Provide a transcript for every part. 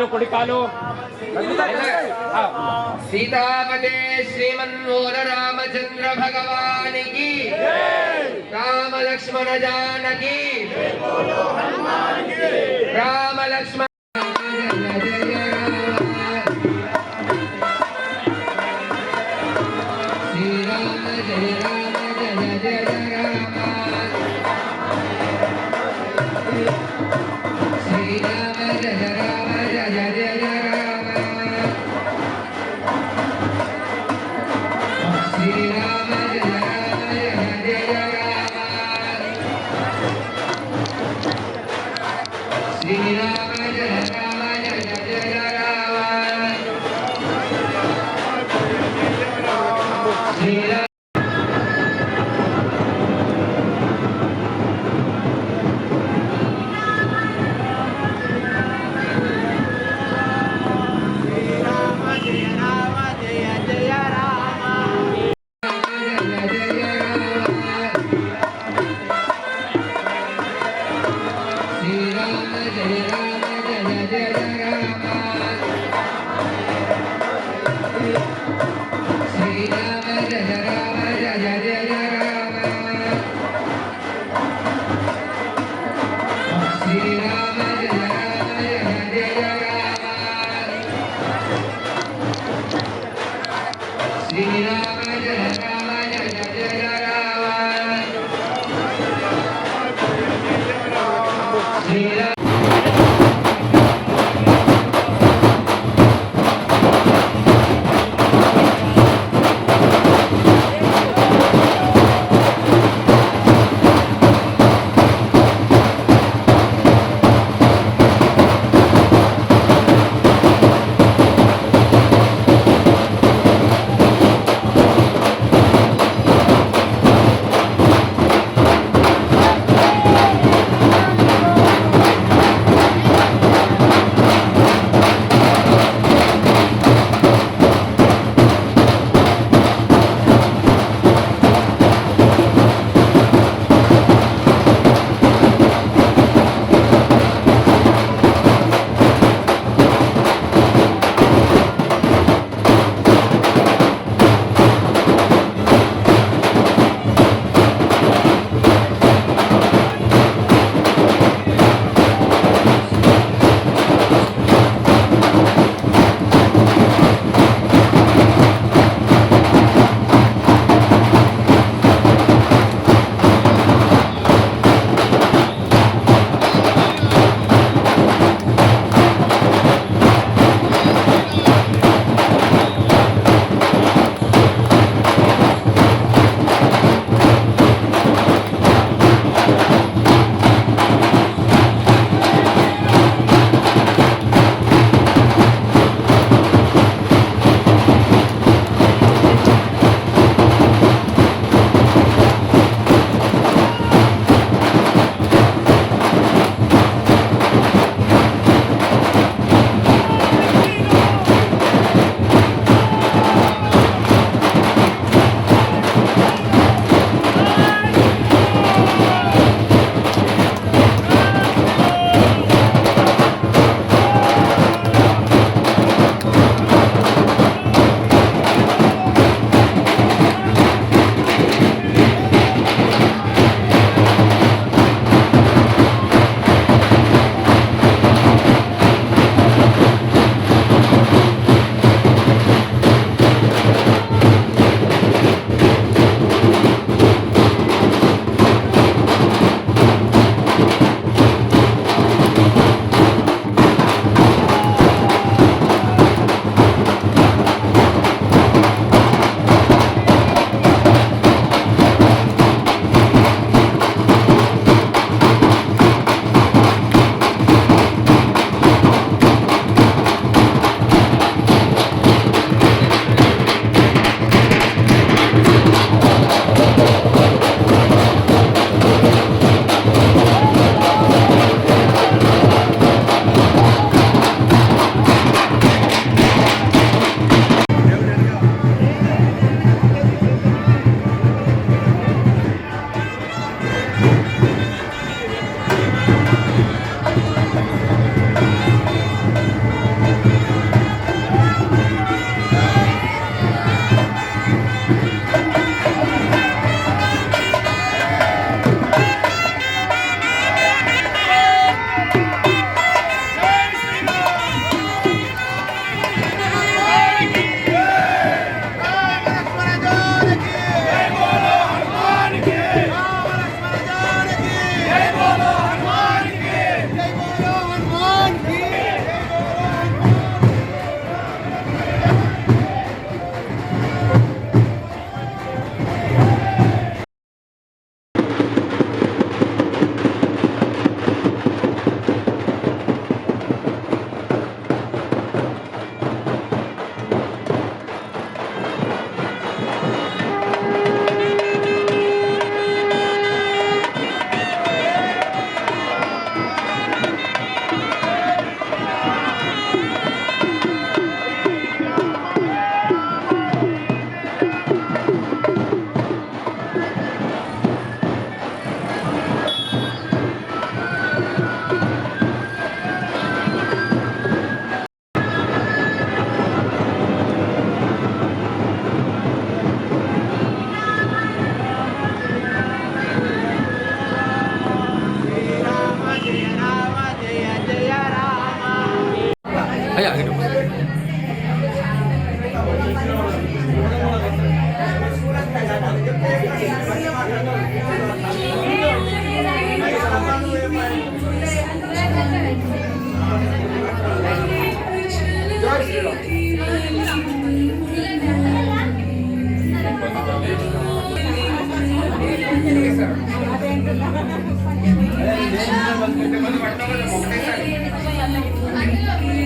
తల్లిలు కొడికాలు. సీతాపదే శ్రీమన్మోహన రామచంద్ర భగవానికి. రామ లక్ష్మణ జానకి. రామ లక్ష్మణ Dignidad.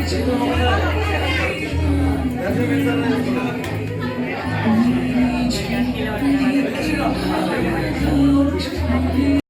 すごい。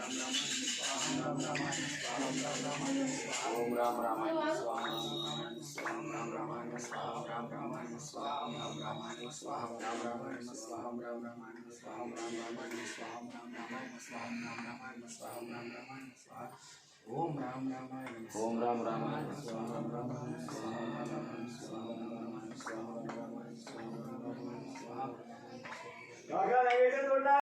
ओम राम रामाय स्वाहा राम रामाय स्वाहा राम रामाय स्वाहा राम रामाय स्वाहा राम रामाय स्वाहा राम रामाय स्वाहा राम रामाय स्वाहा राम रामाय स्वाहा राम रामाय स्वाहा राम रामाय स्वाहा ओम राम रामाय ओम राम रामाय स्वाहा राम रामाय स्वाहा राम रामाय स्वाहा राम रामाय स्वाहा राम रामाय स्वाहा राम रामाय स्वाहा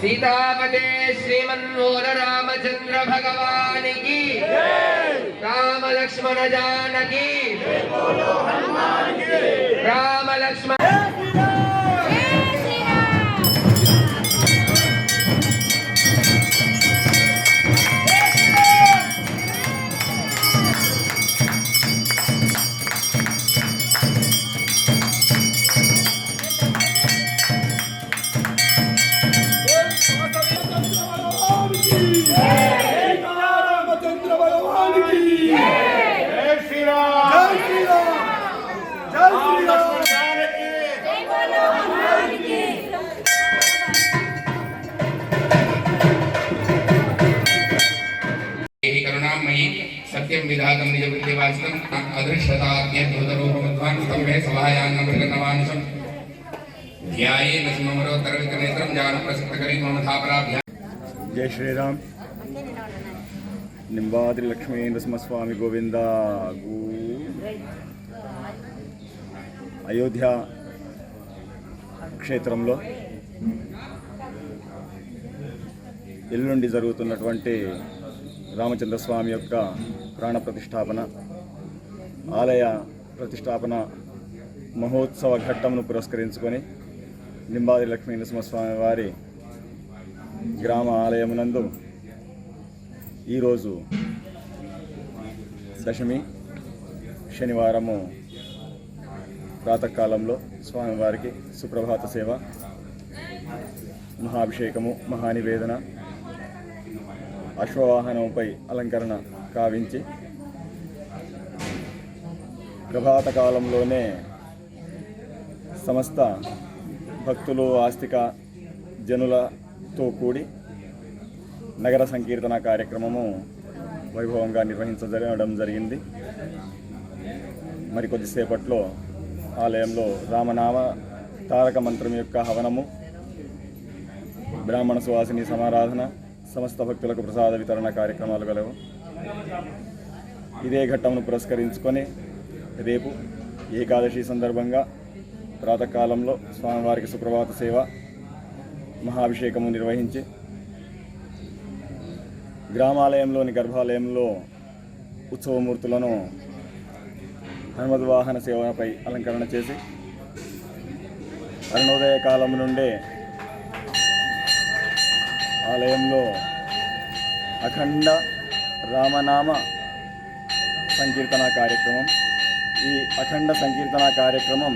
సీతాపతే శ్రీమన్మూల రామచంద్ర భగవానికి రామ లక్ష్మణ జానకి రామ లక్ష్మణ రామచంద్ర सत्यं विधातं निजबुद्धिवासितं अदृश्यताद्यद्भुतरूपमध्वान् स्तम्भे सभायान्नमृगनमानुषम् ध्यायेन सुममरोत्तरविक्रनेत्रं जानप्रसक्तकरी मम थापराभ्या జై శ్రీరామ్ నింబాద్రి లక్ష్మీ నరసింహస్వామి గోవింద గు అయోధ్య క్షేత్రంలో ఎల్లుండి జరుగుతున్నటువంటి రామచంద్రస్వామి యొక్క ప్రాణ ప్రతిష్టాపన ఆలయ ప్రతిష్టాపన మహోత్సవ ఘట్టమును పురస్కరించుకొని నింబాది లక్ష్మీ నరసింహస్వామి వారి గ్రామ ఆలయమునందు ఈరోజు దశమి శనివారము ప్రాతకాలంలో స్వామివారికి సుప్రభాత సేవ మహాభిషేకము మహానివేదన అశ్వవాహనముపై అలంకరణ కావించి ప్రభాత కాలంలోనే సమస్త భక్తులు ఆస్తిక జనులతో కూడి నగర సంకీర్తన కార్యక్రమము వైభవంగా నిర్వహించడం జరిగింది. మరి కొద్దిసేపట్లో ఆలయంలో రామనామ తారక మంత్రం యొక్క హవనము బ్రాహ్మణ సువాసిని సమారాధన సమస్త భక్తులకు ప్రసాద వితరణ కార్యక్రమాలు గలవు. ఇదే ఘట్టమును పురస్కరించుకొని రేపు ఏకాదశి సందర్భంగా ప్రాతకాలంలో స్వామివారికి సుప్రభాత సేవ మహాభిషేకము నిర్వహించి గ్రామాలయంలోని గర్భాలయంలో ఉత్సవమూర్తులను హనుమద్ వాహన సేవపై అలంకరణ చేసి అరుణోదయ కాలం నుండే ఆలయంలో అఖండ రామనామ సంకీర్తన కార్యక్రమం. ఈ అఖండ సంకీర్తన కార్యక్రమం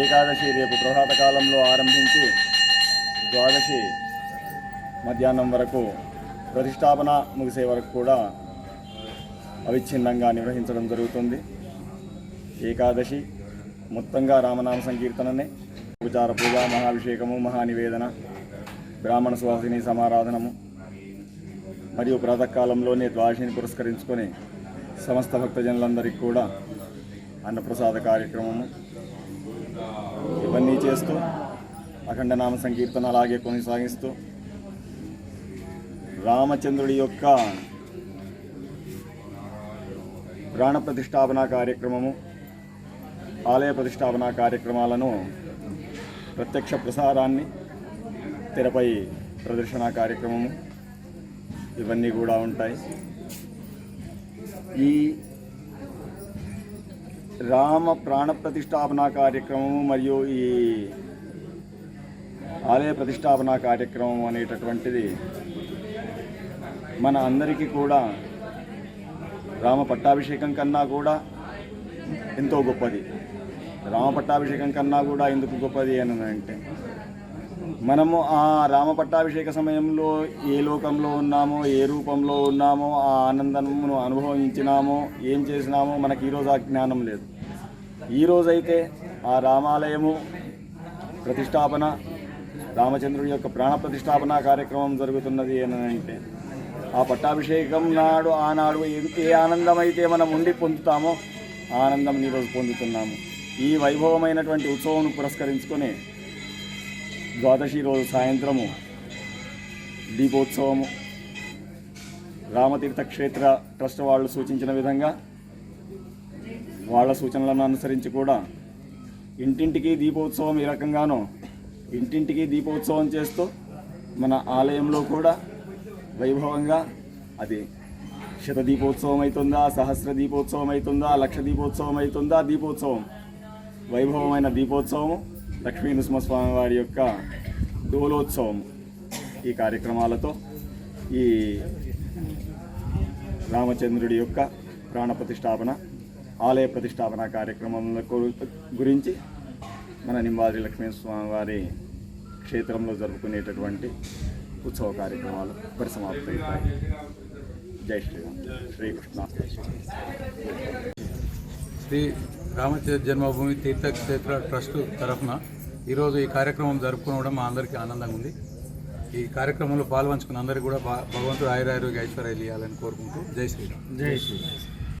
ఏకాదశి రేపు ప్రభాతకాలంలో ఆరంభించి ద్వాదశి మధ్యాహ్నం వరకు ప్రతిష్టాపన ముగిసే వరకు కూడా అవిచ్ఛిన్నంగా నిర్వహించడం జరుగుతుంది. ఏకాదశి మొత్తంగా రామనామ సంకీర్తననే. ఉపచార పూజ మహాభిషేకము మహానివేదన బ్రాహ్మణ సువాసిని సమారాధనము మరియు ప్రాతకాలంలోనే ద్వాసిని పురస్కరించుకొని సమస్త భక్తజనులందరికీ కూడా అన్నప్రసాద కార్యక్రమము ఇవన్నీ చేస్తూ అఖండ నామ సంకీర్తన అలాగే కొనసాగిస్తూ రామచంద్రుడి యొక్క ప్రాణ ప్రతిష్టాపన కార్యక్రమము ఆలయ ప్రతిష్టాపన కార్యక్రమాలను ప్రత్యక్ష ప్రసారాన్ని తెరపై ప్రదర్శన కార్యక్రమము. ఇవన్నీ కూడా ఉంటాయి. ఈ రామ ప్రాణ ప్రతిష్టాపన కార్యక్రమము మరియు ఈ ఆలయ ప్రతిష్టాపన కార్యక్రమం అనేటటువంటిది మన అందరికీ కూడా రామ పట్టాభిషేకం కన్నా కూడా ఎంతో గొప్పది. రామ పట్టాభిషేకం కన్నా కూడా ఎందుకు గొప్పది అని అంటే మనము ఆ రామ పట్టాభిషేక సమయంలో ఏ లోకంలో ఉన్నామో ఏ రూపంలో ఉన్నామో ఆ ఆనందమును అనుభవించినామో ఏం చేసినామో మనకి ఈరోజు ఆ జ్ఞానం లేదు. ఈరోజైతే ఆ రామాలయము ప్రతిష్టాపన రామచంద్రుడి యొక్క ప్రాణ ప్రతిష్టాపన కార్యక్రమం జరుగుతున్నది అని అంటే ఆ పట్టాభిషేకం నాడు ఆనాడు ఏ- ఏ ఆనందం అయితే మనం ఉండి పొందుతామో ఆనందం ఈరోజు పొందుతున్నాము. ఈ వైభవమైనటువంటి ఉత్సవం పురస్కరించుకొని ద్వాదశి రోజు సాయంత్రము దీపోత్సవము. రామతీర్థక్షేత్ర ట్రస్ట్ వాళ్ళు సూచించిన విధంగా వాళ్ళ సూచనలను అనుసరించి కూడా ఇంటింటికి దీపోత్సవం ఈ రకంగానో ఇంటింటికి దీపోత్సవం చేస్తూ మన ఆలయంలో కూడా వైభవంగా అది శత దీపోత్సవం అవుతుందా సహస్ర దీపోత్సవం అవుతుందా లక్ష దీపోత్సవం. అవుతుందా దీపోత్సవం వైభవమైన దీపోత్సవం లక్ష్మీ నృసింహస్వామి వారి యొక్క డోలోత్సవం ఈ కార్యక్రమాలతో ఈ రామచంద్రుడి యొక్క ప్రాణ ప్రతిష్టాపన ఆలయ ప్రతిష్టాపన కార్యక్రమం గురించి మన నింబాద్రి లక్ష్మీస్వామి వారి క్షేత్రంలో జరుపుకునేటటువంటి ఉత్సవ కార్యక్రమాలు పరిసమాప్తమవుతాయి. జై శ్రీరామ్. శ్రీకృష్ణ శ్రీ రామచంద్ర జన్మభూమి తీర్థక్షేత్ర ట్రస్ట్ తరఫున ఈరోజు ఈ కార్యక్రమం జరుపుకోవడం మా అందరికీ ఆనందంగా ఉంది. ఈ కార్యక్రమంలో పాల్పంచుకున్న అందరికీ కూడా భగవంతుడు ఆయురారోగ్య ఐశ్వర్యాలు ఇవ్వాలని కోరుకుంటూ జై శ్రీరామ్. జై శ్రీరామ్.